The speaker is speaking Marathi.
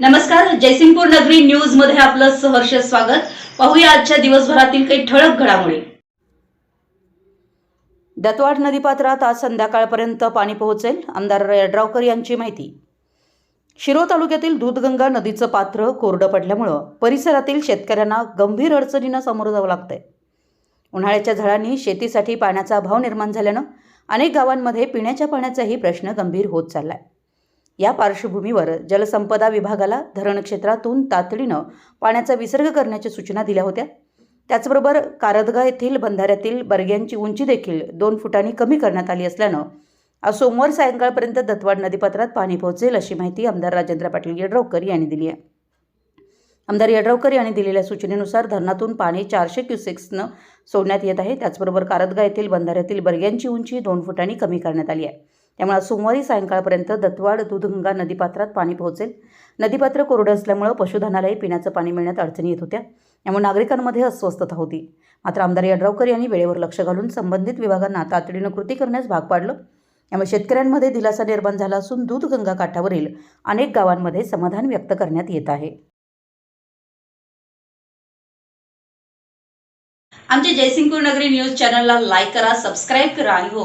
नमस्कार जयसिंगपूर नगरी न्यूजमध्ये आपलं सहर्ष स्वागत. पाहूया आजच्या दिवसभरातील काही ठळक घडामोडी. दत्तवाड नदीपात्रात आज संध्याकाळपर्यंत पाणी पोहोचेल आमदार यड्रावकर यांची माहिती. शिरो तालुक्यातील दूधगंगा नदीचं पात्र कोरडं पडल्यामुळं परिसरातील शेतकऱ्यांना गंभीर अडचणींना सामोरं जावं लागतंय. उन्हाळ्याच्या झळांनी शेतीसाठी पाण्याचा अभाव निर्माण झाल्यानं अनेक गावांमध्ये पिण्याच्या पाण्याचाही प्रश्न गंभीर होत चाललाय. या पार्श्वभूमीवर जलसंपदा विभागाला धरण क्षेत्रातून तातडीनं पाण्याचा विसर्ग करण्याच्या सूचना दिल्या होत्या. त्याचबरोबर कारदगा येथील बंधाऱ्यातील बर्ग्यांची उंची देखील दोन फुटांनी कमी करण्यात आली असल्यानं आज सोमवार सायंकाळपर्यंत दत्तवाड नदीपात्रात पाणी पोहोचेल अशी माहिती आमदार राजेंद्र पाटील येड्रावकर यांनी दिली आहे. आमदार येड्रावकर यांनी दिलेल्या सूचनेनुसार धरणातून पाणी चारशे क्युसेक्सनं सोडण्यात येत आहे. त्याचबरोबर कारदगा येथील बंधाऱ्यातील बर्ग्यांची उंची दोन फुटांनी कमी करण्यात आली आहे. त्यामुळे सोमवारी सायंकाळपर्यंत दत्तवाड दूधगंगा नदीपात्रात पाणी पोहोचेल. नदीपात्र कोरडं असल्यामुळं पशुधनालाही पिण्याचं पाणी मिळण्यात अडचणी येत होत्या. त्यामुळे नागरिकांमध्ये अस्वस्थता होती. मात्र आमदार यड्रावकर यांनी वेळेवर लक्ष घालून संबंधित विभागांना तातडीनं कृती करण्यास भाग पाडलं. त्यामुळे शेतकऱ्यांमध्ये दिलासा निर्माण झाला असून दूधगंगा काठावरील अनेक गावांमध्ये समाधान व्यक्त करण्यात येत आहे. आमच्या जयसिंगपूर नगरी न्यूज चॅनलला लाईक करा सबस्क्राईब करा आणि हो